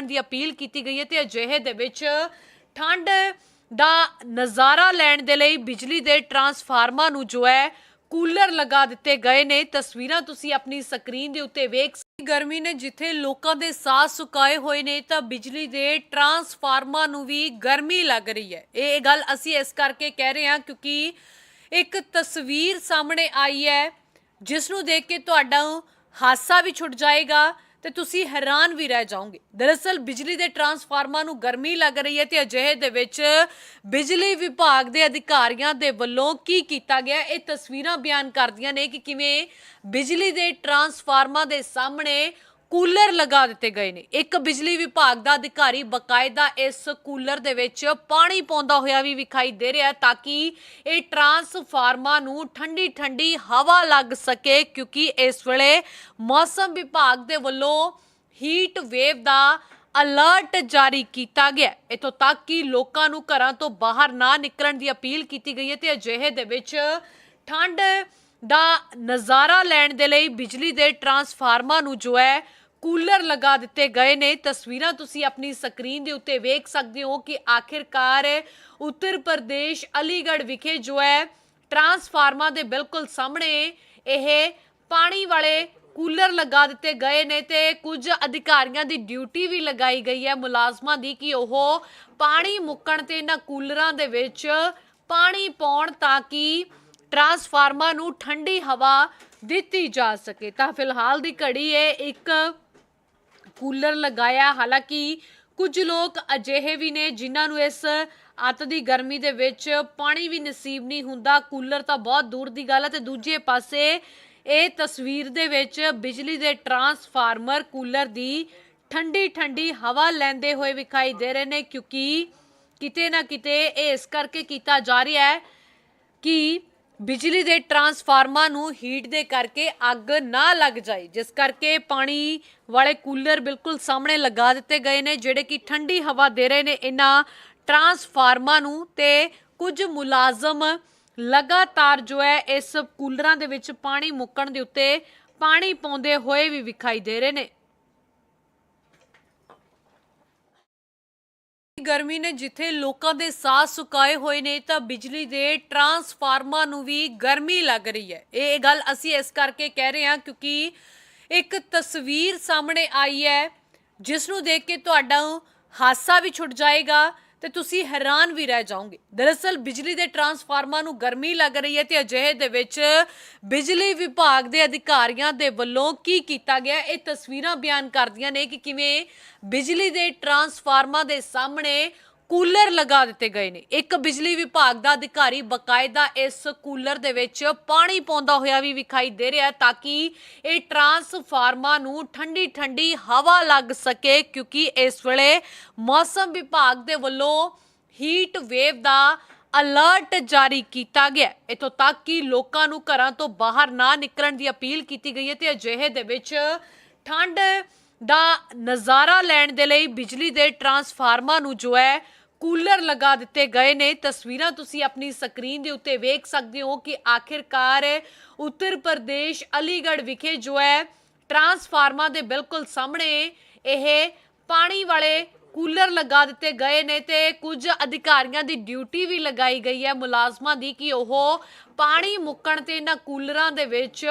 ਨਿਕਲਣ ਦੀ ਅਪੀਲ ਕੀਤੀ ਗਈ ਹੈ ਤੇ ਅਜਿਹੇ ਦੇ ਵਿੱਚ ਠੰਡ ਦਾ ਨਜ਼ਾਰਾ ਲੈਣ ਦੇ ਲਈ ਬਿਜਲੀ ਦੇ ਟਰਾਂਸਫਾਰਮਰ ਨੂੰ ਜੋ ਹੈ ਕੂਲਰ ਲਗਾ ਦਿੱਤੇ ਗਏ ਨੇ। ਤਸਵੀਰਾਂ ਤੁਸੀਂ ਆਪਣੀ ਸਕਰੀਨ ਦੇ ਉੱਤੇ ਵੇਖ ਗਰਮੀ ਨੇ ਜਿੱਥੇ ਲੋਕਾਂ ਦੇ ਸਾਹ ਸੁਕਾਏ ਹੋਏ ਨੇ ਤਾਂ ਬਿਜਲੀ ਦੇ ਟਰਾਂਸਫਾਰਮਰ ਨੂੰ ਵੀ ਗਰਮੀ ਲੱਗ ਰਹੀ ਹੈ। ਇਹ ਗੱਲ ਅਸੀਂ ਇਸ ਕਰਕੇ ਕਹਿ ਰਹੇ ਹਾਂ ਕਿਉਂਕਿ ਇੱਕ ਤਸਵੀਰ ਸਾਹਮਣੇ ਆਈ ਹੈ, ਜਿਸ ਨੂੰ ਦੇਖ ਕੇ ਤੁਹਾਡਾ ਹਾਸਾ ਵੀ ਛੁੱਟ ਜਾਏਗਾ। ਤੇ ਤੁਸੀਂ ਹੈਰਾਨ ਵੀ ਰਹਿ ਜਾਓਗੇ। ਦਰਅਸਲ ਬਿਜਲੀ ਦੇ ਟਰਾਂਸਫਾਰਮਰ ਨੂੰ ਗਰਮੀ ਲੱਗ ਰਹੀ ਹੈ ਤੇ ਅਜਿਹੇ ਦੇ ਵਿੱਚ ਬਿਜਲੀ ਵਿਭਾਗ ਦੇ ਅਧਿਕਾਰੀਆਂ ਦੇ ਵੱਲੋਂ ਕੀ ਕੀਤਾ ਗਿਆ, ਇਹ ਤਸਵੀਰਾਂ ਬਿਆਨ ਕਰਦੀਆਂ ਨੇ ਕਿ ਕਿਵੇਂ ਬਿਜਲੀ ਦੇ ਟਰਾਂਸਫਾਰਮਰ ਦੇ ਸਾਹਮਣੇ ਕੂਲਰ ਲਗਾ ਦਿੱਤੇ ਗਏ ਨੇ ਇੱਕ ਬਿਜਲੀ ਵਿਭਾਗ ਦਾ ਅਧਿਕਾਰੀ ਬਕਾਇਦਾ ਇਸ ਕੂਲਰ ਦੇ ਵਿੱਚ ਪਾਣੀ ਪਾਉਂਦਾ ਹੋਇਆ ਵੀ ਵਿਖਾਈ ਦੇ ਰਿਹਾ ਤਾਂ ਕਿ ਇਹ ਟਰਾਂਸਫਾਰਮਾਂ ਨੂੰ ਠੰਡੀ ਠੰਡੀ ਹਵਾ ਲੱਗ ਸਕੇ ਕਿਉਂਕਿ ਇਸ ਵੇਲੇ ਮੌਸਮ ਵਿਭਾਗ ਦੇ ਵੱਲੋਂ ਹੀਟ ਵੇਵ ਦਾ ਅਲਰਟ ਜਾਰੀ ਕੀਤਾ ਗਿਆ ਹੈ। ਇੱਥੋਂ ਤੱਕ ਕਿ ਲੋਕਾਂ ਨੂੰ ਘਰਾਂ ਤੋਂ ਬਾਹਰ ਨਾ ਨਿਕਲਣ ਦੀ ਅਪੀਲ ਕੀਤੀ ਗਈ ਹੈ ਤੇ ਅਜਿਹੇ ਦੇ ਵਿੱਚ ਠੰਡ ਦਾ ਨਜ਼ਾਰਾ ਲੈਣ ਦੇ ਲਈ ਬਿਜਲੀ ਦੇ ਟਰਾਂਸਫਾਰਮਰ ਨੂੰ ਜੋ ਹੈ ਕੂਲਰ ਲਗਾ ਦਿੱਤੇ ਗਏ ਨੇ। ਤਸਵੀਰਾਂ ਤੁਸੀਂ ਆਪਣੀ ਸਕਰੀਨ ਦੇ ਉੱਤੇ ਵੇਖ ਸਕਦੇ ਹੋ ਕਿ ਆਖਿਰਕਾਰ ਉੱਤਰ ਪ੍ਰਦੇਸ਼ ਅਲੀਗੜ੍ਹ ਵਿਖੇ ਜੋ ਹੈ, ਟਰਾਂਸਫਾਰਮਰ ਦੇ ਬਿਲਕੁਲ ਸਾਹਮਣੇ ਇਹ ਪਾਣੀ ਵਾਲੇ ਕੂਲਰ ਲਗਾ ਦਿੱਤੇ ਗਏ ਨੇ ਤੇ ਕੁਝ ਅਧਿਕਾਰੀਆਂ ਦੀ ਡਿਊਟੀ ਵੀ ਲਗਾਈ ਗਈ ਹੈ ਮੁਲਾਜ਼ਮਾਂ ਦੀ ਕਿ ਉਹ ਪਾਣੀ ਮੁੱਕਣ ਤੇ ਇਹਨਾਂ ਕੂਲਰਾਂ ਦੇ ਵਿੱਚ ਪਾਣੀ ਪਾਉਣ ਤਾਂ ਕਿ ਟਰਾਂਸਫਾਰਮਰ ਨੂੰ ਠੰਡੀ ਹਵਾ ਦਿੱਤੀ ਜਾ ਸਕੇ। ਤਾਂ ਫਿਲਹਾਲ ਦੀ ਘੜੀ ਇਹ ਇੱਕ ਕੂਲਰ ਲਗਾਇਆ। ਹਾਲਾਂਕਿ ਕੁਝ ਲੋਕ ਅਜਿਹੇ ਵੀ ਨੇ ਜਿਨ੍ਹਾਂ ਨੂੰ ਇਸ ਅੱਤ ਦੀ ਗਰਮੀ ਦੇ ਵਿੱਚ ਪਾਣੀ ਵੀ ਨਸੀਬ ਨਹੀਂ ਹੁੰਦਾ। ਕੂਲਰ ਤਾਂ ਬਹੁਤ ਦੂਰ ਦੀ ਗੱਲ ਹੈ ਤੇ ਦੂਜੇ ਪਾਸੇ ਇਹ ਤਸਵੀਰ ਦੇ ਵਿੱਚ ਬਿਜਲੀ ਦੇ ਟਰਾਂਸਫਾਰਮਰ ਕੂਲਰ ਦੀ ਠੰਡੀ ਠੰਡੀ ਹਵਾ ਲੈਂਦੇ ਹੋਏ ਵਿਖਾਈ ਦੇ ਰਹੇ ਨੇ ਕਿਉਂਕਿ ਕਿਤੇ ਨਾ ਕਿਤੇ ਇਹ ਇਸ ਕਰਕੇ ਕੀਤਾ ਜਾ ਰਿਹਾ ਹੈ ਕਿ ਬਿਜਲੀ ਦੇ ਟਰਾਂਸਫਾਰਮਰ ਨੂੰ ਹੀਟ ਦੇ ਕਰਕੇ ਅੱਗ ਨਾ ਲੱਗ ਜਾਏ, ਜਿਸ ਕਰਕੇ ਪਾਣੀ ਵਾਲੇ ਕੂਲਰ ਬਿਲਕੁਲ ਸਾਹਮਣੇ ਲਗਾ ਦਿੱਤੇ ਗਏ ਨੇ, ਜਿਹੜੇ ਕਿ ਠੰਡੀ ਹਵਾ ਦੇ ਰਹੇ ਨੇ। ਇਹਨਾਂ ਟਰਾਂਸਫਾਰਮਰ ਨੂੰ ਤੇ ਕੁਝ ਮੁਲਾਜ਼ਮ ਲਗਾਤਾਰ ਜੋ ਹੈ, ਇਸ ਕੂਲਰਾਂ ਦੇ ਵਿੱਚ ਪਾਣੀ ਮੁੱਕਣ ਦੇ ਉੱਤੇ ਪਾਣੀ ਪਾਉਂਦੇ ਹੋਏ ਵੀ ਵਿਖਾਈ ਦੇ ਰਹੇ ਨੇ। ਗਰਮੀ ਨੇ ਜਿੱਥੇ ਲੋਕਾਂ ਦੇ ਸਾਹ ਸੁਕਾਏ ਹੋਏ ਨੇ, ਤਾਂ ਬਿਜਲੀ ਦੇ ਟਰਾਂਸਫਾਰਮਰ ਨੂੰ ਵੀ ਗਰਮੀ ਲੱਗ ਰਹੀ ਹੈ। ਇਹ ਗੱਲ ਅਸੀਂ ਇਸ ਕਰਕੇ ਕਹਿ ਰਹੇ ਹਾਂ ਕਿਉਂਕਿ ਇੱਕ ਤਸਵੀਰ ਸਾਹਮਣੇ ਆਈ ਹੈ, ਜਿਸ ਨੂੰ ਦੇਖ ਕੇ ਤੁਹਾਡਾ ਹਾਸਾ ਵੀ ਛੁੱਟ ਜਾਏਗਾ। ਤੇ ਤੁਸੀਂ ਹੈਰਾਨ ਵੀ ਰਹਿ ਜਾਓਗੇ। ਦਰਅਸਲ ਬਿਜਲੀ ਦੇ ਟਰਾਂਸਫਾਰਮਰ ਨੂੰ ਗਰਮੀ ਲੱਗ ਰਹੀ ਹੈ ਤੇ ਅਜਿਹੇ ਦੇ ਵਿੱਚ ਬਿਜਲੀ ਵਿਭਾਗ ਦੇ ਅਧਿਕਾਰੀਆਂ ਦੇ ਵੱਲੋਂ ਕੀ ਕੀਤਾ ਗਿਆ ਇਹ ਤਸਵੀਰਾਂ ਬਿਆਨ ਕਰਦੀਆਂ ਨੇ ਕਿ ਕਿਵੇਂ ਬਿਜਲੀ ਦੇ ਟਰਾਂਸਫਾਰਮਰ ਦੇ ਸਾਹਮਣੇ ਕੂਲਰ ਲਗਾ ਦਿੱਤੇ ਗਏ ਨੇ ਇੱਕ ਬਿਜਲੀ ਵਿਭਾਗ ਦਾ ਅਧਿਕਾਰੀ ਬਕਾਇਦਾ ਇਸ ਕੂਲਰ ਦੇ ਵਿੱਚ ਪਾਣੀ ਪਾਉਂਦਾ ਹੋਇਆ ਵੀ ਵਿਖਾਈ ਦੇ ਰਿਹਾ ਤਾਂ ਕਿ ਇਹ ਟਰਾਂਸਫਾਰਮਾਂ ਨੂੰ ਠੰਡੀ ਠੰਡੀ ਹਵਾ ਲੱਗ ਸਕੇ ਕਿਉਂਕਿ ਇਸ ਵੇਲੇ ਮੌਸਮ ਵਿਭਾਗ ਦੇ ਵੱਲੋਂ ਹੀਟ ਵੇਵ ਦਾ ਅਲਰਟ ਜਾਰੀ ਕੀਤਾ ਗਿਆ ਹੈ। ਇੱਥੋਂ ਤੱਕ ਕਿ ਲੋਕਾਂ ਨੂੰ ਘਰਾਂ ਤੋਂ ਬਾਹਰ ਨਾ ਨਿਕਲਣ ਦੀ ਅਪੀਲ ਕੀਤੀ ਗਈ ਹੈ ਤੇ ਅਜਿਹੇ ਦੇ ਵਿੱਚ ਠੰਡ ਦਾ ਨਜ਼ਾਰਾ ਲੈਣ ਦੇ ਲਈ ਬਿਜਲੀ ਦੇ ਟਰਾਂਸਫਾਰਮਾਂ ਨੂੰ ਜੋ ਹੈ ਕੂਲਰ ਲਗਾ ਦਿੱਤੇ ਗਏ ਨੇ। ਤਸਵੀਰਾਂ ਤੁਸੀਂ ਆਪਣੀ ਸਕਰੀਨ ਦੇ ਉੱਤੇ ਵੇਖ ਸਕਦੇ ਹੋ ਕਿ ਆਖਿਰਕਾਰ ਉੱਤਰ ਪ੍ਰਦੇਸ਼ ਅਲੀਗੜ੍ਹ ਵਿਖੇ ਜੋ ਹੈ, ਟਰਾਂਸਫਾਰਮਰ ਦੇ ਬਿਲਕੁਲ ਸਾਹਮਣੇ ਇਹ ਪਾਣੀ ਵਾਲੇ ਕੂਲਰ ਲਗਾ ਦਿੱਤੇ ਗਏ ਨੇ ਤੇ ਕੁਝ ਅਧਿਕਾਰੀਆਂ ਦੀ ਡਿਊਟੀ ਵੀ ਲਗਾਈ ਗਈ ਹੈ ਮੁਲਾਜ਼ਮਾਂ ਦੀ ਕਿ ਉਹ ਪਾਣੀ ਮੁੱਕਣ ਤੇ ਇਹਨਾਂ ਕੂਲਰਾਂ ਦੇ ਵਿੱਚ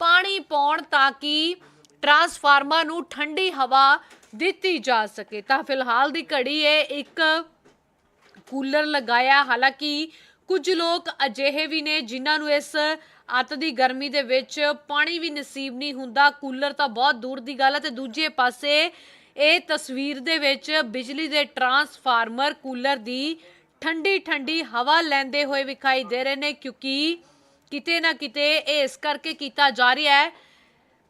ਪਾਣੀ ਪਾਉਣ ਤਾਂ ਕਿ ਟਰਾਂਸਫਾਰਮਰ ਨੂੰ ਠੰਡੀ ਹਵਾ ਦਿੱਤੀ ਜਾ ਸਕੇ। ਤਾਂ ਫਿਲਹਾਲ ਦੀ ਘੜੀ ਇਹ ਇੱਕ ਕੂਲਰ ਲਗਾਇਆ। ਹਾਲਾਂਕਿ ਕੁਝ ਲੋਕ ਅਜਿਹੇ ਵੀ ਨੇ ਜਿਨ੍ਹਾਂ ਨੂੰ ਇਸ ਅੱਤ ਦੀ ਗਰਮੀ ਦੇ ਵਿੱਚ ਪਾਣੀ ਵੀ ਨਸੀਬ ਨਹੀਂ ਹੁੰਦਾ। ਕੂਲਰ ਤਾਂ ਬਹੁਤ ਦੂਰ ਦੀ ਗੱਲ ਹੈ ਤੇ ਦੂਜੇ ਪਾਸੇ ਇਹ ਤਸਵੀਰ ਦੇ ਵਿੱਚ ਬਿਜਲੀ ਦੇ ਟਰਾਂਸਫਾਰਮਰ ਕੂਲਰ ਦੀ ਠੰਡੀ ਠੰਡੀ ਹਵਾ ਲੈਂਦੇ ਹੋਏ ਵਿਖਾਈ ਦੇ ਰਹੇ ਨੇ ਕਿਉਂਕਿ ਕਿਤੇ ਨਾ ਕਿਤੇ ਇਹ ਇਸ ਕਰਕੇ ਕੀਤਾ ਜਾ ਰਿਹਾ ਹੈ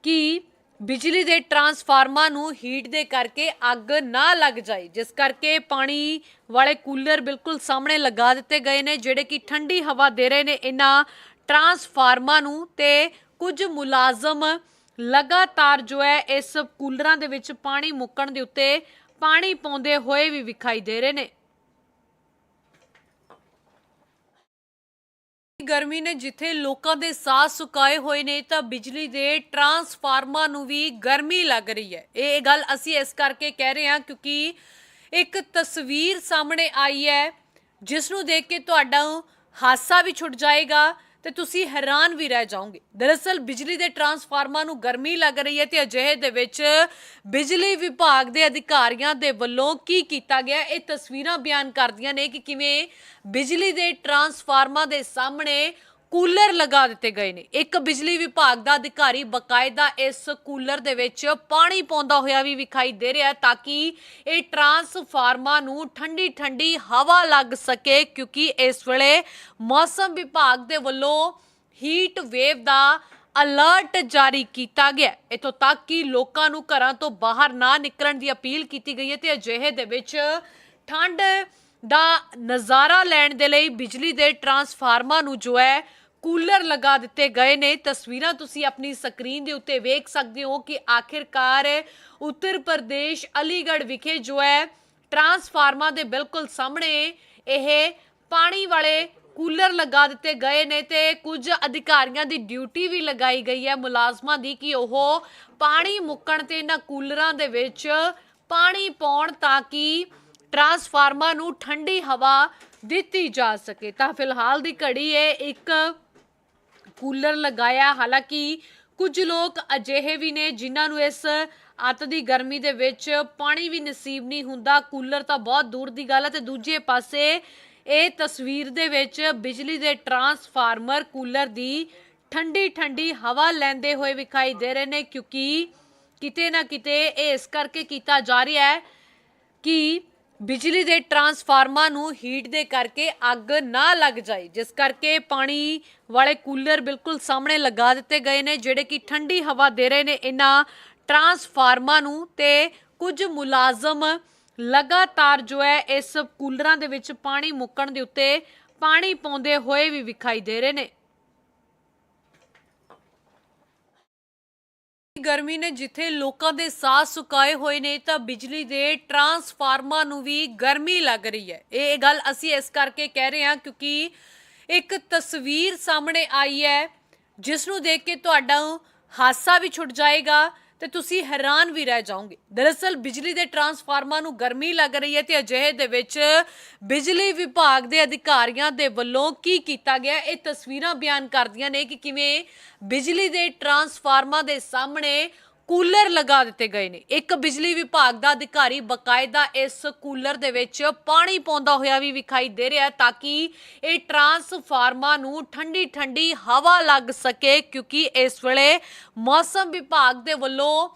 ਕਿ ਬਿਜਲੀ ਦੇ ਟਰਾਂਸਫਾਰਮਰ ਨੂੰ ਹੀਟ ਦੇ ਕਰਕੇ ਅੱਗ ਨਾ ਲੱਗ ਜਾਏ, ਜਿਸ ਕਰਕੇ ਪਾਣੀ ਵਾਲੇ ਕੂਲਰ ਬਿਲਕੁਲ ਸਾਹਮਣੇ ਲਗਾ ਦਿੱਤੇ ਗਏ ਨੇ, ਜਿਹੜੇ ਕਿ ਠੰਡੀ ਹਵਾ ਦੇ ਰਹੇ ਨੇ। ਇਹਨਾਂ ਟਰਾਂਸਫਾਰਮਰ ਨੂੰ ਤੇ ਕੁਝ ਮੁਲਾਜ਼ਮ ਲਗਾਤਾਰ ਜੋ ਹੈ, ਇਸ ਕੂਲਰਾਂ ਦੇ ਵਿੱਚ ਪਾਣੀ ਮੁੱਕਣ ਦੇ ਉੱਤੇ ਪਾਣੀ ਪਾਉਂਦੇ ਹੋਏ ਵੀ ਵਿਖਾਈ ਦੇ ਰਹੇ ਨੇ। ਗਰਮੀ ਨੇ ਜਿੱਥੇ ਲੋਕਾਂ ਦੇ ਸਾਹ ਸੁਕਾਏ ਹੋਏ ਨੇ, ਤਾਂ ਬਿਜਲੀ ਦੇ ਟਰਾਂਸਫਾਰਮਰ ਨੂੰ ਵੀ ਗਰਮੀ ਲੱਗ ਰਹੀ ਹੈ। ਇਹ ਗੱਲ ਅਸੀਂ ਇਸ ਕਰਕੇ ਕਹਿ ਰਹੇ ਹਾਂ ਕਿਉਂਕਿ ਇੱਕ ਤਸਵੀਰ ਸਾਹਮਣੇ ਆਈ ਹੈ, ਜਿਸ ਨੂੰ ਦੇਖ ਕੇ ਤੁਹਾਡਾ ਹਾਸਾ ਵੀ ਛੁੱਟ ਜਾਏਗਾ। ਤੇ ਤੁਸੀਂ ਹੈਰਾਨ ਵੀ ਰਹਿ ਜਾਓਗੇ। ਦਰਅਸਲ ਬਿਜਲੀ ਦੇ ਟਰਾਂਸਫਾਰਮਰ ਨੂੰ ਗਰਮੀ ਲੱਗ ਰਹੀ ਹੈ ਤੇ ਅਜਿਹੇ ਦੇ ਵਿੱਚ ਬਿਜਲੀ ਵਿਭਾਗ ਦੇ ਅਧਿਕਾਰੀਆਂ ਦੇ ਵੱਲੋਂ ਕੀ ਕੀਤਾ ਗਿਆ? ਇਹ ਤਸਵੀਰਾਂ ਬਿਆਨ ਕਰਦੀਆਂ ਨੇ ਕਿ ਕਿਵੇਂ ਬਿਜਲੀ ਦੇ ਟਰਾਂਸਫਾਰਮਰ ਦੇ ਸਾਹਮਣੇ ਕੂਲਰ ਲਗਾ ਦਿੱਤੇ ਗਏ ਨੇ ਇੱਕ ਬਿਜਲੀ ਵਿਭਾਗ ਦਾ ਅਧਿਕਾਰੀ ਬਕਾਇਦਾ ਇਸ ਕੂਲਰ ਦੇ ਵਿੱਚ ਪਾਣੀ ਪਾਉਂਦਾ ਹੋਇਆ ਵੀ ਵਿਖਾਈ ਦੇ ਰਿਹਾ ਤਾਂ ਕਿ ਇਹ ਟਰਾਂਸਫਾਰਮਾਂ ਨੂੰ ਠੰਡੀ ਠੰਡੀ ਹਵਾ ਲੱਗ ਸਕੇ ਕਿਉਂਕਿ ਇਸ ਵੇਲੇ ਮੌਸਮ ਵਿਭਾਗ ਦੇ ਵੱਲੋਂ ਹੀਟ ਵੇਵ ਦਾ ਅਲਰਟ ਜਾਰੀ ਕੀਤਾ ਗਿਆ ਹੈ। ਇੱਥੋਂ ਤੱਕ ਕਿ ਲੋਕਾਂ ਨੂੰ ਘਰਾਂ ਤੋਂ ਬਾਹਰ ਨਾ ਨਿਕਲਣ ਦੀ ਅਪੀਲ ਕੀਤੀ ਗਈ ਹੈ ਤੇ ਅਜਿਹੇ ਦੇ ਵਿੱਚ ਠੰਡ ਦਾ ਨਜ਼ਾਰਾ ਲੈਣ ਦੇ ਲਈ ਬਿਜਲੀ ਦੇ ਟਰਾਂਸਫਾਰਮਾਂ ਨੂੰ ਜੋ ਹੈ ਕੂਲਰ ਲਗਾ ਦਿੱਤੇ ਗਏ ਨੇ। ਤਸਵੀਰਾਂ ਤੁਸੀਂ ਆਪਣੀ ਸਕਰੀਨ ਦੇ ਉੱਤੇ ਵੇਖ ਸਕਦੇ ਹੋ ਕਿ ਆਖਿਰਕਾਰ ਉੱਤਰ ਪ੍ਰਦੇਸ਼ ਅਲੀਗੜ੍ਹ ਵਿਖੇ ਜੋ ਹੈ, ਟਰਾਂਸਫਾਰਮਰ ਦੇ ਬਿਲਕੁਲ ਸਾਹਮਣੇ ਇਹ ਪਾਣੀ ਵਾਲੇ ਕੂਲਰ ਲਗਾ ਦਿੱਤੇ ਗਏ ਨੇ ਤੇ ਕੁਝ ਅਧਿਕਾਰੀਆਂ ਦੀ ਡਿਊਟੀ ਵੀ ਲਗਾਈ ਗਈ ਹੈ ਮੁਲਾਜ਼ਮਾਂ ਦੀ ਕਿ ਉਹ ਪਾਣੀ ਮੁੱਕਣ ਤੇ ਇਹਨਾਂ ਕੂਲਰਾਂ ਦੇ ਵਿੱਚ ਪਾਣੀ ਪਾਉਣ ਤਾਂ ਕਿ ਟਰਾਂਸਫਾਰਮਰ ਨੂੰ ਠੰਡੀ ਹਵਾ ਦਿੱਤੀ ਜਾ ਸਕੇ। ਤਾਂ ਫਿਲਹਾਲ ਦੀ ਘੜੀ ਇਹ ਇੱਕ ਕੂਲਰ ਲਗਾਇਆ। ਹਾਲਾਂਕਿ ਕੁਝ ਲੋਕ ਅਜਿਹੇ ਵੀ ਨੇ ਜਿਨ੍ਹਾਂ ਨੂੰ ਇਸ ਅੱਤ ਦੀ ਗਰਮੀ ਦੇ ਵਿੱਚ ਪਾਣੀ ਵੀ ਨਸੀਬ ਨਹੀਂ ਹੁੰਦਾ। ਕੂਲਰ ਤਾਂ ਬਹੁਤ ਦੂਰ ਦੀ ਗੱਲ ਹੈ ਤੇ ਦੂਜੇ ਪਾਸੇ ਇਹ ਤਸਵੀਰ ਦੇ ਵਿੱਚ ਬਿਜਲੀ ਦੇ ਟਰਾਂਸਫਾਰਮਰ ਕੂਲਰ ਦੀ ਠੰਡੀ ਠੰਡੀ ਹਵਾ ਲੈਂਦੇ ਹੋਏ ਵਿਖਾਈ ਦੇ ਰਹੇ ਨੇ ਕਿਉਂਕਿ ਕਿਤੇ ਨਾ ਕਿਤੇ ਇਹ ਇਸ ਕਰਕੇ ਕੀਤਾ ਜਾ ਰਿਹਾ ਹੈ ਕਿ ਬਿਜਲੀ ਦੇ ਟਰਾਂਸਫਾਰਮਰ ਨੂੰ ਹੀਟ ਦੇ ਕਰਕੇ ਅੱਗ ਨਾ ਲੱਗ ਜਾਏ, ਜਿਸ ਕਰਕੇ ਪਾਣੀ ਵਾਲੇ ਕੂਲਰ ਬਿਲਕੁਲ ਸਾਹਮਣੇ ਲਗਾ ਦਿੱਤੇ ਗਏ ਨੇ, ਜਿਹੜੇ ਕਿ ਠੰਡੀ ਹਵਾ ਦੇ ਰਹੇ ਨੇ। ਇਹਨਾਂ ਟਰਾਂਸਫਾਰਮਰ ਨੂੰ ਤੇ ਕੁਝ ਮੁਲਾਜ਼ਮ ਲਗਾਤਾਰ ਜੋ ਹੈ, ਇਸ ਕੂਲਰਾਂ ਦੇ ਵਿੱਚ ਪਾਣੀ ਮੁੱਕਣ ਦੇ ਉੱਤੇ ਪਾਣੀ ਪਾਉਂਦੇ ਹੋਏ ਵੀ ਵਿਖਾਈ ਦੇ ਰਹੇ ਨੇ। ਗਰਮੀ ਨੇ ਜਿੱਥੇ ਲੋਕਾਂ ਦੇ ਸਾਹ ਸੁਕਾਏ ਹੋਏ ਨੇ, ਤਾਂ ਬਿਜਲੀ ਦੇ ਟਰਾਂਸਫਾਰਮਰ ਨੂੰ ਵੀ ਗਰਮੀ ਲੱਗ ਰਹੀ ਹੈ। ਇਹ ਗੱਲ ਅਸੀਂ ਇਸ ਕਰਕੇ ਕਹਿ ਰਹੇ ਹਾਂ ਕਿਉਂਕਿ ਇੱਕ ਤਸਵੀਰ ਸਾਹਮਣੇ ਆਈ ਹੈ, ਜਿਸ ਨੂੰ ਦੇਖ ਕੇ ਤੁਹਾਡਾ ਹਾਸਾ ਵੀ ਛੁੱਟ ਜਾਏਗਾ। ਤੇ ਤੁਸੀਂ ਹੈਰਾਨ ਵੀ ਰਹਿ ਜਾਓਗੇ। ਦਰਅਸਲ ਬਿਜਲੀ ਦੇ ਟਰਾਂਸਫਾਰਮਰ ਨੂੰ ਗਰਮੀ ਲੱਗ ਰਹੀ ਹੈ ਤੇ ਅਜਿਹੇ ਦੇ ਵਿੱਚ ਬਿਜਲੀ ਵਿਭਾਗ ਦੇ ਅਧਿਕਾਰੀਆਂ ਦੇ ਵੱਲੋਂ ਕੀ ਕੀਤਾ ਗਿਆ? ਇਹ ਤਸਵੀਰਾਂ ਬਿਆਨ ਕਰਦੀਆਂ ਨੇ ਕਿ ਕਿਵੇਂ ਬਿਜਲੀ ਦੇ ਟਰਾਂਸਫਾਰਮਰ ਦੇ ਸਾਹਮਣੇ ਕੂਲਰ ਲਗਾ ਦਿੱਤੇ ਗਏ ਨੇ ਇੱਕ ਬਿਜਲੀ ਵਿਭਾਗ ਦਾ ਅਧਿਕਾਰੀ ਬਕਾਇਦਾ ਇਸ ਕੂਲਰ ਦੇ ਵਿੱਚ ਪਾਣੀ ਪਾਉਂਦਾ ਹੋਇਆ ਵੀ ਵਿਖਾਈ ਦੇ ਰਿਹਾ ਤਾਂ ਕਿ ਇਹ ਟਰਾਂਸਫਾਰਮਰ ਨੂੰ ਠੰਡੀ ਠੰਡੀ ਹਵਾ ਲੱਗ ਸਕੇ ਕਿਉਂਕਿ ਇਸ ਵੇਲੇ ਮੌਸਮ ਵਿਭਾਗ ਦੇ ਵੱਲੋਂ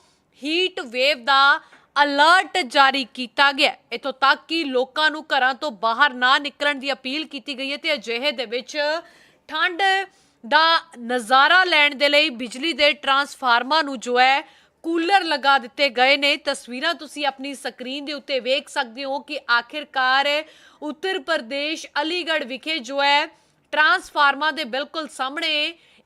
ਹੀਟ ਵੇਵ ਦਾ ਅਲਰਟ ਜਾਰੀ ਕੀਤਾ ਗਿਆ ਹੈ। ਇੱਥੋਂ ਤੱਕ ਕਿ ਲੋਕਾਂ ਨੂੰ ਘਰਾਂ ਤੋਂ ਬਾਹਰ ਨਾ ਨਿਕਲਣ ਦੀ ਅਪੀਲ ਕੀਤੀ ਗਈ ਹੈ ਤੇ ਅਜਿਹੇ ਦੇ ਵਿੱਚ ਠੰਡ ਦਾ ਨਜ਼ਾਰਾ ਲੈਣ ਦੇ ਲਈ ਬਿਜਲੀ ਦੇ ਟਰਾਂਸਫਾਰਮਰ ਨੂੰ ਜੋ ਹੈ ਕੂਲਰ ਲਗਾ ਦਿੱਤੇ ਗਏ ਨੇ। ਤਸਵੀਰਾਂ ਤੁਸੀਂ ਆਪਣੀ ਸਕਰੀਨ ਦੇ ਉੱਤੇ ਵੇਖ ਸਕਦੇ ਹੋ ਕਿ ਆਖਿਰਕਾਰ ਉੱਤਰ ਪ੍ਰਦੇਸ਼ ਅਲੀਗੜ੍ਹ ਵਿਖੇ ਜੋ ਹੈ, ਟਰਾਂਸਫਾਰਮਰ ਦੇ ਬਿਲਕੁਲ ਸਾਹਮਣੇ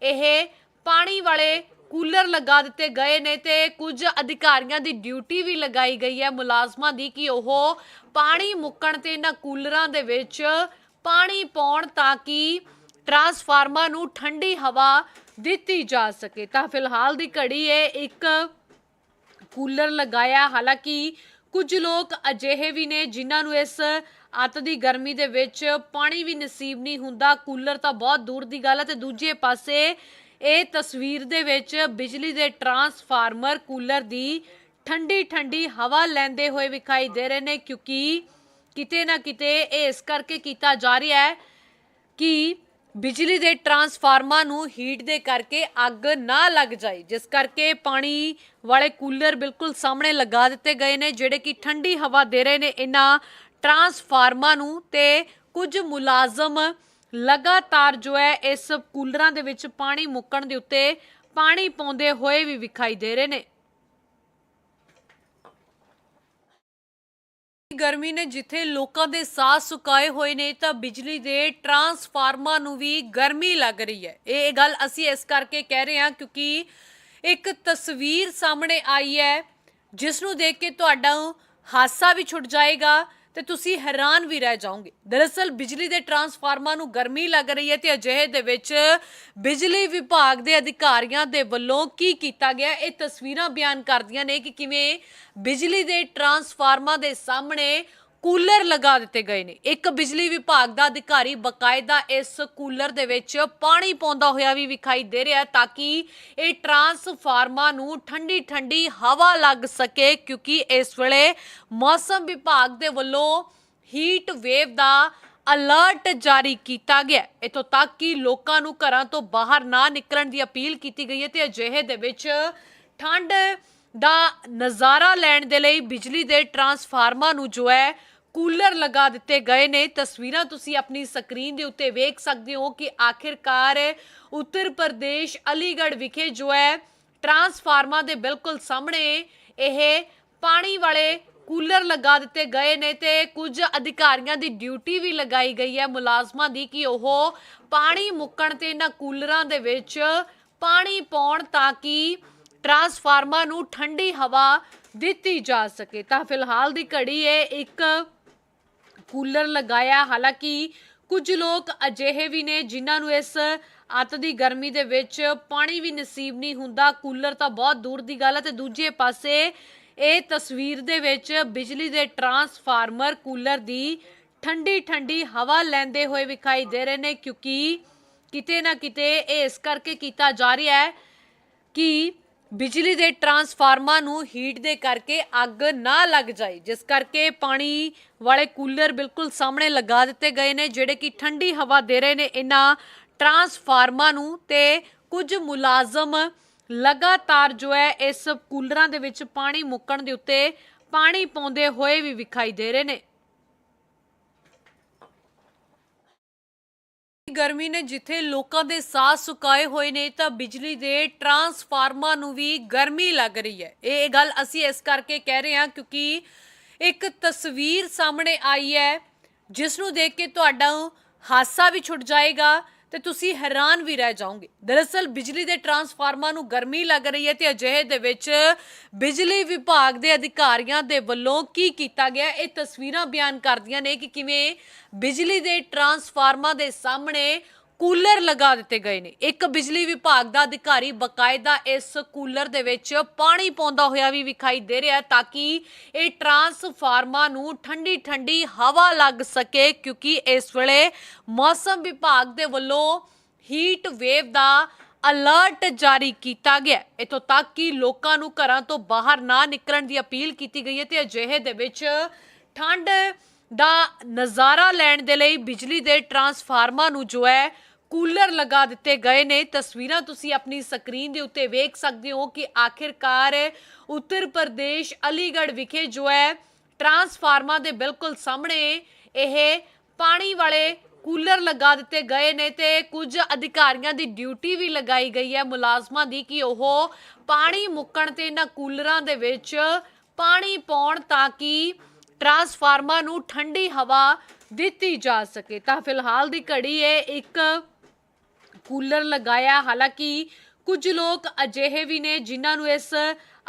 ਇਹ ਪਾਣੀ ਵਾਲੇ ਕੂਲਰ ਲਗਾ ਦਿੱਤੇ ਗਏ ਨੇ ਤੇ ਕੁਝ ਅਧਿਕਾਰੀਆਂ ਦੀ ਡਿਊਟੀ ਵੀ ਲਗਾਈ ਗਈ ਹੈ ਮੁਲਾਜ਼ਮਾਂ ਦੀ ਕਿ ਉਹ ਪਾਣੀ ਮੁੱਕਣ ਤੇ ਇਹਨਾਂ ਕੂਲਰਾਂ ਦੇ ਵਿੱਚ ਪਾਣੀ ਪਾਉਣ ਤਾਂ ਕਿ ਟਰਾਂਸਫਾਰਮਰ ਨੂੰ ਠੰਡੀ ਹਵਾ ਦਿੱਤੀ ਜਾ ਸਕੇ। ਤਾਂ ਫਿਲਹਾਲ ਦੀ ਘੜੀ ਇਹ ਇੱਕ ਕੂਲਰ ਲਗਾਇਆ। ਹਾਲਾਂਕਿ ਕੁਝ ਲੋਕ ਅਜਿਹੇ ਵੀ ਨੇ ਜਿਨ੍ਹਾਂ ਨੂੰ ਇਸ ਅੱਤ ਦੀ ਗਰਮੀ ਦੇ ਵਿੱਚ ਪਾਣੀ ਵੀ ਨਸੀਬ ਨਹੀਂ ਹੁੰਦਾ। ਕੂਲਰ ਤਾਂ ਬਹੁਤ ਦੂਰ ਦੀ ਗੱਲ ਹੈ ਤੇ ਦੂਜੇ ਪਾਸੇ ਇਹ ਤਸਵੀਰ ਦੇ ਵਿੱਚ ਬਿਜਲੀ ਦੇ ਟਰਾਂਸਫਾਰਮਰ ਕੂਲਰ ਦੀ ਠੰਡੀ ਠੰਡੀ ਹਵਾ ਲੈਂਦੇ ਹੋਏ ਵਿਖਾਈ ਦੇ ਰਹੇ ਨੇ ਕਿਉਂਕਿ ਕਿਤੇ ਨਾ ਕਿਤੇ ਇਹ ਇਸ ਕਰਕੇ ਕੀਤਾ ਜਾ ਰਿਹਾ ਹੈ ਕਿ ਬਿਜਲੀ ਦੇ ਟਰਾਂਸਫਾਰਮਰ ਨੂੰ ਹੀਟ ਦੇ ਕਰਕੇ ਅੱਗ ਨਾ ਲੱਗ ਜਾਏ, ਜਿਸ ਕਰਕੇ ਪਾਣੀ ਵਾਲੇ ਕੂਲਰ ਬਿਲਕੁਲ ਸਾਹਮਣੇ ਲਗਾ ਦਿੱਤੇ ਗਏ ਨੇ, ਜਿਹੜੇ ਕਿ ਠੰਡੀ ਹਵਾ ਦੇ ਰਹੇ ਨੇ ਇਹਨਾਂ ਟਰਾਂਸਫਾਰਮਰ ਨੂੰ ਤੇ ਕੁਝ ਮੁਲਾਜ਼ਮ ਲਗਾਤਾਰ ਜੋ ਹੈ ਇਸ ਕੂਲਰਾਂ ਦੇ ਵਿੱਚ ਪਾਣੀ ਮੁੱਕਣ ਦੇ ਉੱਤੇ ਪਾਣੀ ਪਾਉਂਦੇ ਹੋਏ ਵੀ ਵਿਖਾਈ ਦੇ ਰਹੇ ਨੇ। ਗਰਮੀ ਨੇ ਜਿੱਥੇ ਲੋਕਾਂ ਦੇ ਸਾਹ ਸੁਕਾਏ ਹੋਏ ਨੇ, ਤਾਂ ਬਿਜਲੀ ਦੇ ਟਰਾਂਸਫਾਰਮਰ ਨੂੰ ਵੀ ਗਰਮੀ ਲੱਗ ਰਹੀ ਹੈ। ਇਹ ਗੱਲ ਅਸੀਂ ਇਸ ਕਰਕੇ ਕਹਿ ਰਹੇ ਹਾਂ ਕਿਉਂਕਿ ਇੱਕ ਤਸਵੀਰ ਸਾਹਮਣੇ ਆਈ ਹੈ, ਜਿਸ ਨੂੰ ਦੇਖ ਕੇ ਤੁਹਾਡਾ ਹਾਸਾ ਵੀ ਛੁੱਟ ਜਾਏਗਾ। ਤੇ ਤੁਸੀਂ ਹੈਰਾਨ ਵੀ ਰਹਿ ਜਾਓਗੇ। ਦਰਅਸਲ ਬਿਜਲੀ ਦੇ ਟਰਾਂਸਫਾਰਮਰਾਂ ਨੂੰ ਗਰਮੀ ਲੱਗ ਰਹੀ ਹੈ ਤੇ ਅਜਿਹੇ ਦੇ ਵਿੱਚ ਬਿਜਲੀ ਵਿਭਾਗ ਦੇ ਅਧਿਕਾਰੀਆਂ ਦੇ ਵੱਲੋਂ ਕੀ ਕੀਤਾ ਗਿਆ, ਇਹ ਤਸਵੀਰਾਂ ਬਿਆਨ ਕਰਦੀਆਂ ਨੇ ਕਿ ਕਿਵੇਂ ਬਿਜਲੀ ਦੇ ਟਰਾਂਸਫਾਰਮਰਾਂ ਦੇ ਸਾਹਮਣੇ ਕੂਲਰ ਲਗਾ ਦਿੱਤੇ ਗਏ ਨੇ ਇੱਕ ਬਿਜਲੀ ਵਿਭਾਗ ਦਾ ਅਧਿਕਾਰੀ ਬਕਾਇਦਾ ਇਸ ਕੂਲਰ ਦੇ ਵਿੱਚ ਪਾਣੀ ਪਾਉਂਦਾ ਹੋਇਆ ਵੀ ਵਿਖਾਈ ਦੇ ਰਿਹਾ ਤਾਂ ਕਿ ਇਹ ਟਰਾਂਸਫਾਰਮਾਂ ਨੂੰ ਠੰਡੀ ਠੰਡੀ ਹਵਾ ਲੱਗ ਸਕੇ ਕਿਉਂਕਿ ਇਸ ਵੇਲੇ ਮੌਸਮ ਵਿਭਾਗ ਦੇ ਵੱਲੋਂ ਹੀਟ ਵੇਵ ਦਾ ਅਲਰਟ ਜਾਰੀ ਕੀਤਾ ਗਿਆ ਹੈ। ਇੱਥੋਂ ਤੱਕ ਕਿ ਲੋਕਾਂ ਨੂੰ ਘਰਾਂ ਤੋਂ ਬਾਹਰ ਨਾ ਨਿਕਲਣ ਦੀ ਅਪੀਲ ਕੀਤੀ ਗਈ ਹੈ ਤੇ ਅਜਿਹੇ ਦੇ ਵਿੱਚ ਠੰਡ ਦਾ ਨਜ਼ਾਰਾ ਲੈਣ ਦੇ ਲਈ ਬਿਜਲੀ ਦੇ ਟਰਾਂਸਫਾਰਮਰਾਂ ਨੂੰ ਜੋ ਹੈ, ਕੂਲਰ ਲਗਾ ਦਿੱਤੇ ਗਏ ਨੇ। ਤਸਵੀਰਾਂ ਤੁਸੀਂ ਆਪਣੀ ਸਕਰੀਨ ਦੇ ਉੱਤੇ ਵੇਖ ਸਕਦੇ ਹੋ ਕਿ ਆਖਿਰਕਾਰ ਉੱਤਰ ਪ੍ਰਦੇਸ਼ ਅਲੀਗੜ੍ਹ ਵਿਖੇ ਜੋ ਹੈ, ਟਰਾਂਸਫਾਰਮਰਾਂ ਦੇ ਬਿਲਕੁਲ ਸਾਹਮਣੇ ਇਹ ਪਾਣੀ ਵਾਲੇ ਕੂਲਰ ਲਗਾ ਦਿੱਤੇ ਗਏ ਨੇ ਤੇ ਕੁਝ ਅਧਿਕਾਰੀਆਂ ਦੀ ਡਿਊਟੀ ਵੀ ਲਗਾਈ ਗਈ ਹੈ ਮੁਲਾਜ਼ਮਾਂ ਦੀ ਕਿ ਉਹ ਪਾਣੀ ਮੁੱਕਣ ਤੇ ਇਹਨਾਂ ਕੂਲਰਾਂ ਦੇ ਵਿੱਚ ਪਾਣੀ ਪਾਉਣ ਤਾਂ ਕਿ ਟਰਾਂਸਫਾਰਮਰ ਨੂੰ ਠੰਡੀ ਹਵਾ ਦਿੱਤੀ ਜਾ ਸਕੇ। ਤਾਂ ਫਿਲਹਾਲ ਦੀ ਘੜੀ ਇਹ ਇੱਕ ਕੂਲਰ ਲਗਾਇਆ। ਹਾਲਾਂਕਿ ਕੁਝ ਲੋਕ ਅਜਿਹੇ ਵੀ ਨੇ ਜਿਨ੍ਹਾਂ ਨੂੰ ਇਸ ਅੱਤ ਦੀ ਗਰਮੀ ਦੇ ਵਿੱਚ ਪਾਣੀ ਵੀ ਨਸੀਬ ਨਹੀਂ ਹੁੰਦਾ। ਕੂਲਰ ਤਾਂ ਬਹੁਤ ਦੂਰ ਦੀ ਗੱਲ ਹੈ ਤੇ ਦੂਜੇ ਪਾਸੇ ਇਹ ਤਸਵੀਰ ਦੇ ਵਿੱਚ ਬਿਜਲੀ ਦੇ ਟਰਾਂਸਫਾਰਮਰ ਕੂਲਰ ਦੀ ਠੰਡੀ ਠੰਡੀ ਹਵਾ ਲੈਂਦੇ ਹੋਏ ਵਿਖਾਈ ਦੇ ਰਹੇ ਨੇ, ਕਿਉਂਕਿ ਕਿਤੇ ਨਾ ਕਿਤੇ ਇਹ ਇਸ ਕਰਕੇ ਕੀਤਾ ਜਾ ਰਿਹਾ ਹੈ ਕਿ ਬਿਜਲੀ ਦੇ ਟਰਾਂਸਫਾਰਮਰਾਂ ਨੂੰ ਹੀਟ ਦੇ ਕਰਕੇ ਅੱਗ ਨਾ ਲੱਗ ਜਾਏ, ਜਿਸ ਕਰਕੇ ਪਾਣੀ ਵਾਲੇ ਕੂਲਰ ਬਿਲਕੁਲ ਸਾਹਮਣੇ ਲਗਾ ਦਿੱਤੇ ਗਏ ਨੇ, ਜਿਹੜੇ ਕਿ ਠੰਡੀ ਹਵਾ ਦੇ ਰਹੇ ਨੇ। ਇਹਨਾਂ ਟਰਾਂਸਫਾਰਮਰਾਂ ਨੂੰ ਤੇ ਕੁਝ ਮੁਲਾਜ਼ਮ ਲਗਾਤਾਰ ਜੋ ਹੈ, ਇਸ ਕੂਲਰਾਂ ਦੇ ਵਿੱਚ ਪਾਣੀ ਮੁੱਕਣ ਦੇ ਉੱਤੇ ਪਾਣੀ ਪਾਉਂਦੇ ਹੋਏ ਵੀ ਵਿਖਾਈ ਦੇ ਰਹੇ ਨੇ। ਗਰਮੀ ਨੇ ਜਿੱਥੇ ਲੋਕਾਂ ਦੇ ਸਾਹ ਸੁਕਾਏ ਹੋਏ ਨੇ, ਤਾਂ ਬਿਜਲੀ ਦੇ ਟਰਾਂਸਫਾਰਮਰਾਂ ਨੂੰ ਵੀ ਗਰਮੀ ਲੱਗ ਰਹੀ ਹੈ। ਇਹ ਗੱਲ ਅਸੀਂ ਇਸ ਕਰਕੇ ਕਹਿ ਰਹੇ ਹਾਂ ਕਿਉਂਕਿ ਇੱਕ ਤਸਵੀਰ ਸਾਹਮਣੇ ਆਈ ਹੈ, ਜਿਸ ਨੂੰ ਦੇਖ ਕੇ ਤੁਹਾਡਾ ਹਾਸਾ ਵੀ ਛੁੱਟ ਜਾਏਗਾ। ਤੇ ਤੁਸੀਂ ਹੈਰਾਨ ਵੀ ਰਹਿ ਜਾਓਗੇ। ਦਰਅਸਲ ਬਿਜਲੀ ਦੇ ਟਰਾਂਸਫਾਰਮਰਾਂ ਨੂੰ ਗਰਮੀ ਲੱਗ ਰਹੀ ਹੈ ਤੇ ਅਜਿਹੇ ਦੇ ਵਿੱਚ ਬਿਜਲੀ ਵਿਭਾਗ ਦੇ ਅਧਿਕਾਰੀਆਂ ਦੇ ਵੱਲੋਂ ਕੀ ਕੀਤਾ ਗਿਆ ਇਹ ਤਸਵੀਰਾਂ ਬਿਆਨ ਕਰਦੀਆਂ ਨੇ ਕਿ ਕਿਵੇਂ ਬਿਜਲੀ ਦੇ ਟਰਾਂਸਫਾਰਮਰਾਂ ਦੇ ਸਾਹਮਣੇ ਕੂਲਰ ਲਗਾ ਦਿੱਤੇ ਗਏ ਨੇ ਇੱਕ ਬਿਜਲੀ ਵਿਭਾਗ ਦਾ ਅਧਿਕਾਰੀ ਬਕਾਇਦਾ ਇਸ ਕੂਲਰ ਦੇ ਵਿੱਚ ਪਾਣੀ ਪਾਉਂਦਾ ਹੋਇਆ ਵੀ ਵਿਖਾਈ ਦੇ ਰਿਹਾ ਤਾਂ ਕਿ ਇਹ ਟਰਾਂਸਫਾਰਮਾਂ ਨੂੰ ਠੰਡੀ ਠੰਡੀ ਹਵਾ ਲੱਗ ਸਕੇ ਕਿਉਂਕਿ ਇਸ ਵੇਲੇ ਮੌਸਮ ਵਿਭਾਗ ਦੇ ਵੱਲੋਂ ਹੀਟ ਵੇਵ ਦਾ ਅਲਰਟ ਜਾਰੀ ਕੀਤਾ ਗਿਆ ਹੈ। ਇੱਥੋਂ ਤੱਕ ਕਿ ਲੋਕਾਂ ਨੂੰ ਘਰਾਂ ਤੋਂ ਬਾਹਰ ਨਾ ਨਿਕਲਣ ਦੀ ਅਪੀਲ ਕੀਤੀ ਗਈ ਹੈ ਤੇ ਅਜਿਹੇ ਦੇ ਵਿੱਚ ਠੰਡ ਦਾ ਨਜ਼ਾਰਾ ਲੈਣ ਦੇ ਲਈ ਬਿਜਲੀ ਦੇ ਟਰਾਂਸਫਾਰਮਾਂ ਨੂੰ ਜੋ ਹੈ ਕੂਲਰ ਲਗਾ ਦਿੱਤੇ ਗਏ ਨੇ। ਤਸਵੀਰਾਂ ਤੁਸੀਂ ਆਪਣੀ ਸਕਰੀਨ ਦੇ ਉੱਤੇ ਵੇਖ ਸਕਦੇ ਹੋ ਕਿ ਆਖਿਰਕਾਰ ਉੱਤਰ ਪ੍ਰਦੇਸ਼ ਅਲੀਗੜ੍ਹ ਵਿਖੇ ਜੋ ਹੈ, ਟਰਾਂਸਫਾਰਮਰਾਂ ਦੇ ਬਿਲਕੁਲ ਸਾਹਮਣੇ ਇਹ ਪਾਣੀ ਵਾਲੇ ਕੂਲਰ ਲਗਾ ਦਿੱਤੇ ਗਏ ਨੇ ਤੇ ਕੁਝ ਅਧਿਕਾਰੀਆਂ ਦੀ ਡਿਊਟੀ ਵੀ ਲਗਾਈ ਗਈ ਹੈ ਮੁਲਾਜ਼ਮਾਂ ਦੀ ਕਿ ਉਹ ਪਾਣੀ ਮੁੱਕਣ ਤੇ ਇਹਨਾਂ ਕੂਲਰਾਂ ਦੇ ਵਿੱਚ ਪਾਣੀ ਪਾਉਣ ਤਾਂ ਕਿ ਟਰਾਂਸਫਾਰਮਰ ਨੂੰ ਠੰਡੀ ਹਵਾ ਦਿੱਤੀ ਜਾ ਸਕੇ। ਤਾਂ ਫਿਲਹਾਲ ਦੀ ਘੜੀ ਇਹ ਇੱਕ ਕੂਲਰ ਲਗਾਇਆ। ਹਾਲਾਂਕਿ ਕੁਝ ਲੋਕ ਅਜਿਹੇ ਵੀ ਨੇ ਜਿਨ੍ਹਾਂ ਨੂੰ ਇਸ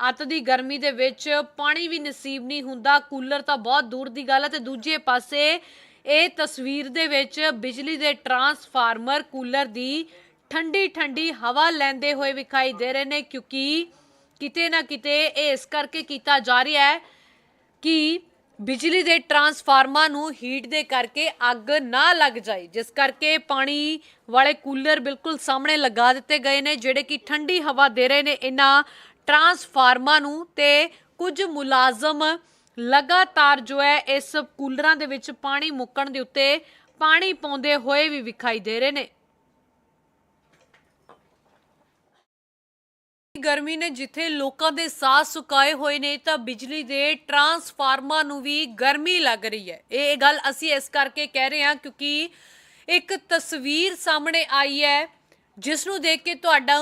ਅੱਤ ਦੀ ਗਰਮੀ ਦੇ ਵਿੱਚ ਪਾਣੀ ਵੀ ਨਸੀਬ ਨਹੀਂ ਹੁੰਦਾ। ਕੂਲਰ ਤਾਂ ਬਹੁਤ ਦੂਰ ਦੀ ਗੱਲ ਹੈ ਤੇ ਦੂਜੇ ਪਾਸੇ ਇਹ ਤਸਵੀਰ ਦੇ ਵਿੱਚ ਬਿਜਲੀ ਦੇ ਟਰਾਂਸਫਾਰਮਰ ਕੂਲਰ ਦੀ ਠੰਡੀ ਠੰਡੀ ਹਵਾ ਲੈਂਦੇ ਹੋਏ ਵਿਖਾਈ ਦੇ ਰਹੇ ਨੇ ਕਿਉਂਕਿ ਕਿਤੇ ਨਾ ਕਿਤੇ ਇਹ ਇਸ ਕਰਕੇ ਕੀਤਾ ਜਾ ਰਿਹਾ ਹੈ ਕਿ ਬਿਜਲੀ ਦੇ ਟਰਾਂਸਫਾਰਮਰਾਂ ਨੂੰ ਹੀਟ ਦੇ ਕਰਕੇ ਅੱਗ ਨਾ ਲੱਗ ਜਾਏ, ਜਿਸ ਕਰਕੇ ਪਾਣੀ ਵਾਲੇ ਕੂਲਰ ਬਿਲਕੁਲ ਸਾਹਮਣੇ ਲਗਾ ਦਿੱਤੇ ਗਏ ਨੇ, ਜਿਹੜੇ ਕਿ ਠੰਡੀ ਹਵਾ ਦੇ ਰਹੇ ਨੇ। ਇਹਨਾਂ ਟਰਾਂਸਫਾਰਮਰਾਂ ਨੂੰ ਤੇ ਕੁਝ ਮੁਲਾਜ਼ਮ ਲਗਾਤਾਰ ਜੋ ਹੈ, ਇਸ ਕੂਲਰਾਂ ਦੇ ਵਿੱਚ ਪਾਣੀ ਮੁੱਕਣ ਦੇ ਉੱਤੇ ਪਾਣੀ ਪਾਉਂਦੇ ਹੋਏ ਵੀ ਵਿਖਾਈ ਦੇ ਰਹੇ ਨੇ। ਗਰਮੀ ਨੇ ਜਿੱਥੇ ਲੋਕਾਂ ਦੇ ਸਾਹ ਸੁਕਾਏ ਹੋਏ ਨੇ, ਤਾਂ ਬਿਜਲੀ ਦੇ ਟਰਾਂਸਫਾਰਮਰਾਂ ਨੂੰ ਵੀ ਗਰਮੀ ਲੱਗ ਰਹੀ ਹੈ। ਇਹ ਗੱਲ ਅਸੀਂ ਇਸ ਕਰਕੇ ਕਹਿ ਰਹੇ ਹਾਂ ਕਿਉਂਕਿ ਇੱਕ ਤਸਵੀਰ ਸਾਹਮਣੇ ਆਈ ਹੈ, ਜਿਸ ਨੂੰ ਦੇਖ ਕੇ ਤੁਹਾਡਾ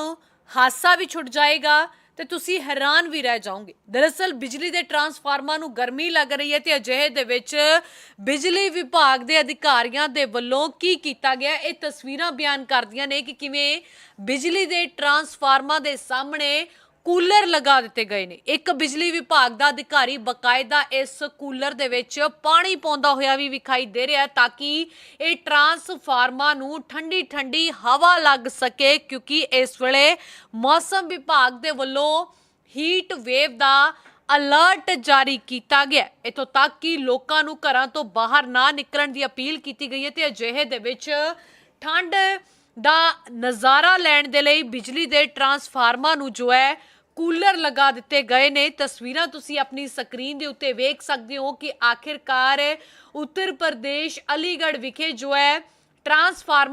ਹਾਸਾ ਵੀ ਛੁੱਟ ਜਾਏਗਾ। ਤੇ ਤੁਸੀਂ ਹੈਰਾਨ ਵੀ ਰਹਿ ਜਾਓਗੇ। ਦਰਅਸਲ ਬਿਜਲੀ ਦੇ ਟਰਾਂਸਫਾਰਮਰਾਂ ਨੂੰ ਗਰਮੀ ਲੱਗ ਰਹੀ ਹੈ ਤੇ ਅਜਿਹੇ ਦੇ ਵਿੱਚ ਬਿਜਲੀ ਵਿਭਾਗ ਦੇ ਅਧਿਕਾਰੀਆਂ ਦੇ ਵੱਲੋਂ ਕੀ ਕੀਤਾ ਗਿਆ? ਇਹ ਤਸਵੀਰਾਂ ਬਿਆਨ ਕਰਦੀਆਂ ਨੇ ਕਿ ਕਿਵੇਂ ਬਿਜਲੀ ਦੇ ਟਰਾਂਸਫਾਰਮਰਾਂ ਦੇ ਸਾਹਮਣੇ ਕੂਲਰ ਲਗਾ ਦਿੱਤੇ ਗਏ ਨੇ ਇੱਕ ਬਿਜਲੀ ਵਿਭਾਗ ਦਾ ਅਧਿਕਾਰੀ ਬਕਾਇਦਾ ਇਸ ਕੂਲਰ ਦੇ ਵਿੱਚ ਪਾਣੀ ਪਾਉਂਦਾ ਹੋਇਆ ਵੀ ਵਿਖਾਈ ਦੇ ਰਿਹਾ ਤਾਂ ਕਿ ਇਹ ਟਰਾਂਸਫਾਰਮਰ ਨੂੰ ਠੰਡੀ ਠੰਡੀ ਹਵਾ ਲੱਗ ਸਕੇ ਕਿਉਂਕਿ ਇਸ ਵੇਲੇ ਮੌਸਮ ਵਿਭਾਗ ਦੇ ਵੱਲੋਂ ਹੀਟ ਵੇਵ ਦਾ ਅਲਰਟ ਜਾਰੀ ਕੀਤਾ ਗਿਆ ਹੈ। ਇੱਥੋਂ ਤੱਕ ਕਿ ਲੋਕਾਂ ਨੂੰ ਘਰਾਂ ਤੋਂ ਬਾਹਰ ਨਾ ਨਿਕਲਣ ਦੀ ਅਪੀਲ ਕੀਤੀ ਗਈ ਹੈ ਤੇ ਅਜਿਹੇ ਦੇ ਵਿੱਚ ਠੰਡ ਦਾ ਨਜ਼ਾਰਾ ਲੈਣ ਦੇ ਲਈ ਬਿਜਲੀ ਦੇ ਟਰਾਂਸਫਾਰਮਰ ਨੂੰ ਜੋ ਹੈ ਕੂਲਰ ਲਗਾ ਦਿੱਤੇ ਗਏ ਨੇ। ਤਸਵੀਰਾਂ ਤੁਸੀਂ ਆਪਣੀ ਸਕਰੀਨ ਦੇ ਉੱਤੇ ਵੇਖ ਸਕਦੇ ਹੋ ਕਿ ਆਖਿਰਕਾਰ ਉੱਤਰ ਪ੍ਰਦੇਸ਼ ਅਲੀਗੜ੍ਹ ਵਿਖੇ ਜੋ ਹੈ, ਟਰਾਂਸਫਾਰਮ